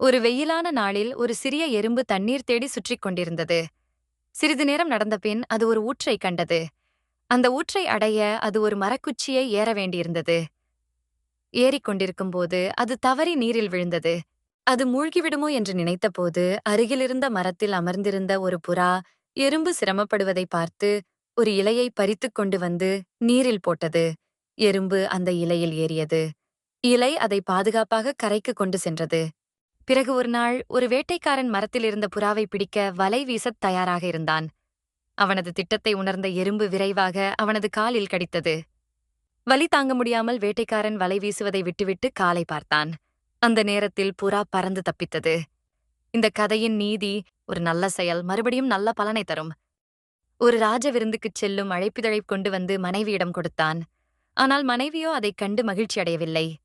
ஒரு வெயிலான நாளில் ஒரு சிறிய எறும்பு தண்ணீர் தேடி சுற்றிக் கொண்டிருந்தது. சிறிது நேரம் நடந்த பின் அது ஒரு ஊற்றை கண்டது. அந்த ஊற்றை அடைய அது ஒரு மரக்குச்சியை ஏற வேண்டியிருந்தது. ஏறிக்கொண்டிருக்கும் போது அது தவறி நீரில் விழுந்தது. அது மூழ்கிவிடுமோ என்று நினைத்தபோது அருகிலிருந்த மரத்தில் அமர்ந்திருந்த ஒரு புறா எறும்பு சிரமப்படுவதை பார்த்து ஒரு இலையை பறித்துக் கொண்டு வந்து நீரில் போட்டது. எறும்பு அந்த இலையில் ஏறியது. இலை அதை பாதுகாப்பாக கரைக்கு கொண்டு சென்றது. பிறகு ஒரு நாள் ஒரு வேட்டைக்காரன் மரத்தில் இருந்த புறாவை பிடிக்க வலை வீசத் தயாராக இருந்தான். அவனது திட்டத்தை உணர்ந்த எறும்பு விரைவாக அவனது காலில் கடித்தது. வலி தாங்க முடியாமல் வேட்டைக்காரன் வலை வீசுவதை விட்டுவிட்டு காலை பார்த்தான். அந்த நேரத்தில் புறா பறந்து தப்பித்தது. இந்த கதையின் நீதி ஒரு நல்ல செயல் மறுபடியும் நல்ல பலனை தரும். ஒரு ராஜ விருந்துக்குச் செல்லும் அழைப்பிதழைக் கொண்டு வந்து மனைவியிடம் கொடுத்தான். ஆனால் மனைவியோ அதைக் கண்டு மகிழ்ச்சி அடையவில்லை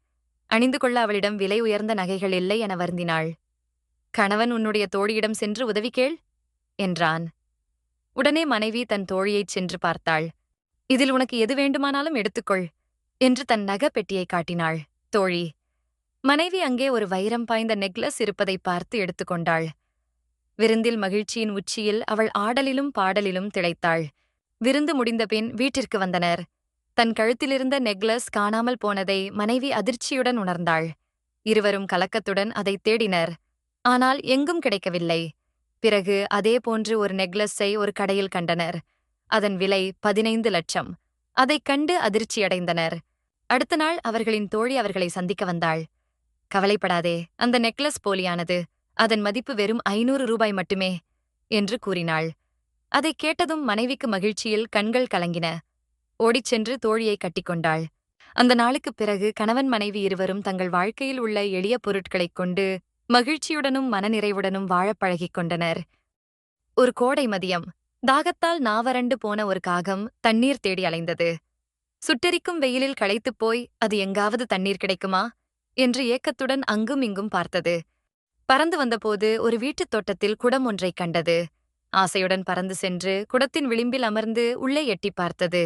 அணிந்து கொள்ள அவளிடம் விலை உயர்ந்த நகைகள் இல்லை என வருந்தினாள். கணவன் உன்னுடைய தோழியிடம் சென்று உதவி கேள் என்றான். உடனே மனைவி தன் தோழியைச் சென்று பார்த்தாள். இதில் உனக்கு எது வேண்டுமானாலும் எடுத்துக்கொள் என்று தன் நகப் பெட்டியை காட்டினாள். தோழி மனைவி அங்கே ஒரு வைரம் பாய்ந்த நெக்லஸ் இருப்பதை பார்த்து எடுத்துக்கொண்டாள் விருந்தில் மகிழ்ச்சியின் உச்சியில் அவள் ஆடலிலும் பாடலிலும் திளைத்தாள். விருந்து முடிந்தபின் வீட்டிற்கு வந்தனர். தன் கழுத்திலிருந்த நெக்லஸ் காணாமல் போனதை மனைவி அதிர்ச்சியுடன் உணர்ந்தாள். இருவரும் கலக்கத்துடன் அதை தேடினர். ஆனால் எங்கும் கிடைக்கவில்லை. பிறகு அதே போன்று ஒரு நெக்லஸை ஒரு கடையில் கண்டனர். அதன் விலை பதினைந்து லட்சம். அதைக் கண்டு அதிர்ச்சியடைந்தனர். அடுத்த நாள் அவர்களின் தோழி அவர்களை சந்திக்க வந்தாள். கவலைப்படாதே அந்த நெக்லஸ் போலியானது. அதன் மதிப்பு வெறும் ஐநூறு ரூபாய் மட்டுமே என்று கூறினாள். அதைக் கேட்டதும் மனைவிக்கு மகிழ்ச்சியில் கண்கள் கலங்கின. ஓடிச் சென்று தோழியை கட்டிக்கொண்டாள் அந்த நாளுக்குப் பிறகு கணவன் மனைவி இருவரும் தங்கள் வாழ்க்கையில் உள்ள எளிய பொருட்களைக் கொண்டு மகிழ்ச்சியுடனும் மனநிறைவுடனும் வாழப் பழகிக் கொண்டனர். ஒரு கோடை மதியம் தாகத்தால் நாவரண்டு போன ஒரு காகம் தண்ணீர் தேடி அலைந்தது. சுட்டெரிக்கும் வெயிலில் களைத்துப் போய் அது எங்காவது தண்ணீர் கிடைக்குமா? என்று ஏக்கத்துடன் அங்கும் இங்கும் பார்த்தது. பறந்து வந்தபோது ஒரு வீட்டுத் தோட்டத்தில் குடம் ஒன்றைக் கண்டது. ஆசையுடன் பறந்து சென்று குடத்தின் விளிம்பில் அமர்ந்து உள்ளே எட்டிப் பார்த்தது.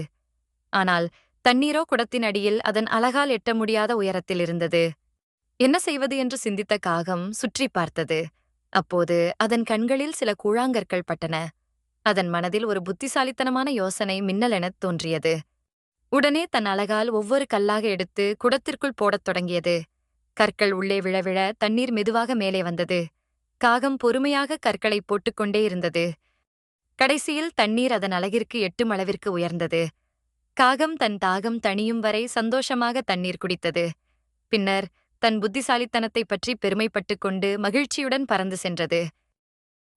ஆனால் தண்ணீரோ குடத்தின் அடியில் அதன் அலகால் எட்ட முடியாத உயரத்தில் இருந்தது. என்ன செய்வது? என்று சிந்தித்த காகம் சுற்றிப் பார்த்தது. அப்போது அதன் கண்களில் சில கூழாங்கற்கள் பட்டன. அதன் மனதில் ஒரு புத்திசாலித்தனமான யோசனை மின்னலெனத் தோன்றியது. உடனே தன் அழகால் ஒவ்வொரு கல்லாக எடுத்து குடத்திற்குள் போடத் தொடங்கியது. கற்கள் உள்ளே விழவிழ தண்ணீர் மெதுவாக மேலே வந்தது. காகம் பொறுமையாக கற்களை போட்டுக்கொண்டே இருந்தது. கடைசியில் தண்ணீர் அதன் அழகிற்கு எட்டும் அளவிற்கு உயர்ந்தது. காகம் தன் தாகம் தணியும் வரை சந்தோஷமாக தண்ணீர் குடித்தது. பின்னர் தன் புத்திசாலித்தனத்தைப் பற்றி பெருமைப்பட்டுக் கொண்டு மகிழ்ச்சியுடன் பறந்து சென்றது.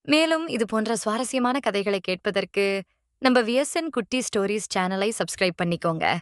மேலும் இது போன்ற சுவாரஸ்யமான கதைகளை கேட்பதற்கு நம்ம விஎஸ்என் குட்டி ஸ்டோரிஸ் சேனலை சப்ஸ்கிரைப் பண்ணிக்கோங்க.